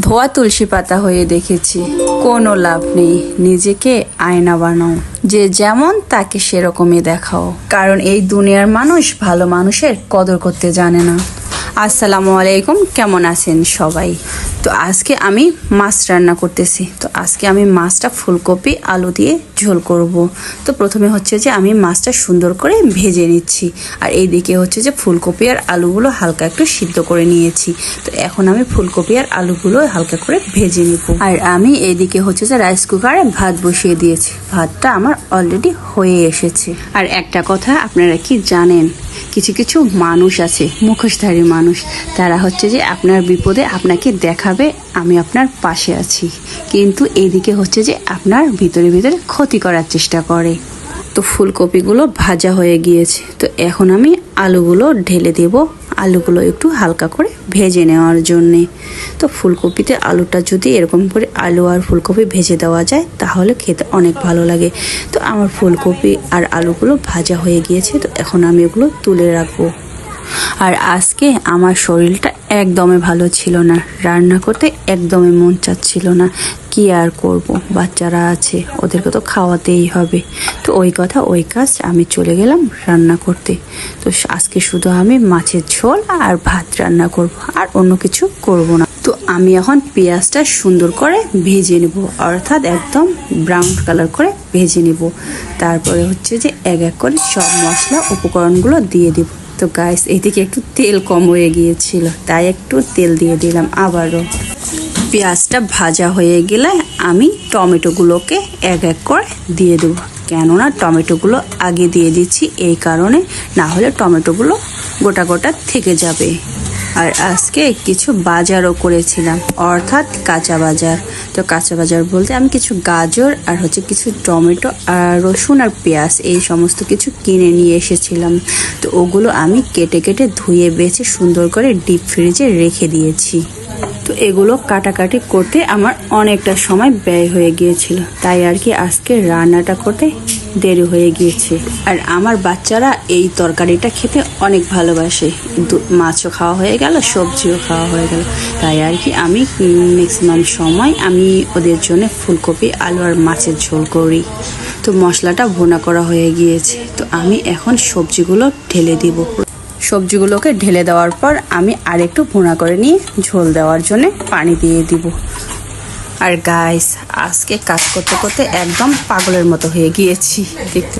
ধোয়া তুলসী পাতা হয়ে দেখেছি। কোনো লাভ নেই। নিজেকে আয়না বানাও। যে যেমন তাকে সেরকমই দেখাও। কারণ এই দুনিয়ার মানুষ ভালো মানুষের কদর করতে জানে না। আসসালামু আলাইকুম। কেমন আছেন সবাই? তো আজকে আমি মাছ রান্না করতেছি। তো আজকে আমি মাছটা ফুলকপি, আলু দিয়ে ঝোল করব। তো প্রথমে হচ্ছে যে আমি মাছটা সুন্দর করে ভেজে নিচ্ছি। আর এই দিকে হচ্ছে যে ফুলকপি আর আলুগুলো হালকা একটু সিদ্ধ করে নিয়েছি। তো এখন আমি ফুলকপি আর আলুগুলো হালকা করে ভেজে নিব। আর আমি এইদিকে হচ্ছে যে রাইস কুকারে ভাত বসিয়ে দিয়েছি। ভাতটা আমার অলরেডি হয়ে এসেছে। আর একটা কথা আপনারা কি জানেন? কিছু কিছু মানুষ আছে, মুখোশধারী মানুষ। তারা হচ্ছে যে আপনার বিপদে আপনাকে দেখাবে, আমি আপনার পাশে আছি। কিন্তু এদিকে হচ্ছে যে আপনার ভিতরে ভিতরে ক্ষতি করার চেষ্টা করে। তো ফুলকপিগুলো ভাজা হয়ে গিয়েছে। তো এখন আমি আলুগুলো ঢেলে দেব। আলুগুলো একটু হালকা করে ভেজে নেওয়ার জন্যে। তো ফুলকপিতে আলুটা যদি এরকম করে আলু আর ফুলকপি ভেজে দেওয়া যায়, তাহলে খেতে অনেক ভালো লাগে। তো আমার ফুলকপি আর আলুগুলো ভাজা হয়ে গিয়েছে, তো এখন আমি এগুলো তুলে রাখব। আর আজকে আমার শরীরটা একদমই ভালো ছিল না, রান্না করতে একদমই মন চাচ্ছিল না, কি আর করব, বাচ্চারা আছে, ওদেরকে তো খাওয়াতেই হবে। তো ওই কথা, ওই কাজ, আমি চলে গেলাম রান্না করতে। তো আজকে শুধু আমি মাছের ঝোল আর ভাত রান্না করব, আর অন্য কিছু করব না। তো আমি এখন পেঁয়াজটা সুন্দর করে ভেজে নেব, অর্থাৎ একদম ব্রাউন কালার করে ভেজে নেব। তারপরে হচ্ছে যে এক এক করে সব মশলা উপকরণগুলো দিয়ে দেব। তো গাইস এদিকে একটু তেল কম হয়ে গিয়েছিল, তাই একটু তেল দিয়ে দিলাম আবারও। পেঁয়াজটা ভাজা হয়ে গেলে আমি টমেটোগুলোকে এক এক করে দিয়ে দেবো। কেননা টমেটোগুলো আগে দিয়ে দিচ্ছি এই কারণে, না হলে টমেটোগুলো গোটা গোটা থেকে যাবে। আর আজকে কিছু বাজারও করেছিলাম, অর্থাৎ কাঁচা বাজার। তো কাঁচা বাজার বলতে আমি কিছু গাজর আর হচ্ছে কিছু টমেটো আর রসুন আর পেঁয়াজ এই সমস্ত কিছু কিনে নিয়ে এসেছিলাম। তো ওগুলো আমি কেটে কেটে ধুয়ে বেছে সুন্দর করে ডিপ ফ্রিজে রেখে দিয়েছি। এগুলো কাটাকাটি করতে আমার অনেকটা সময় ব্যয় হয়ে গিয়েছিল। তাই আর কি আজকে রান্নাটা করতে দেরি হয়ে গিয়েছে। আর আমার বাচ্চারা এই তরকারিটা খেতে অনেক ভালোবাসে। মাছও খাওয়া হয়ে গেল, সবজিও খাওয়া হয়ে গেল। তাই আর কি আমি ম্যাক্সিমাম সময় আমি ওদের জন্য ফুলকপি, আলু আর মাছের ঝোল করি। তো মশলাটা ভুনা করা হয়ে গিয়েছে। তো আমি এখন সবজিগুলো ঢেলে দিব। সবজিগুলোকে ঢেলে দেওয়ার পর আমি আর একটু ভুনা করে নিয়ে ঝোল দেওয়ার জন্য পানি দিয়ে দিব। আর গাইস আজকে কাজ করতে করতে একদম পাগলের মতো হয়ে গিয়েছি। দেখতে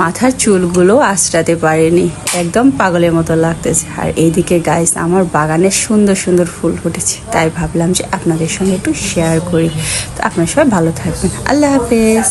মাথার চুলগুলো আঁচড়াতে পারেনি। একদম পাগলের মতো লাগতেছে। আর এইদিকে গাইস আমার বাগানে সুন্দর সুন্দর ফুল ফুটেছে। তাই ভাবলাম যে আপনাদের সঙ্গে একটু শেয়ার করি। তো আপনার সবাই ভালো থাকবেন। আল্লাহ হাফেজ।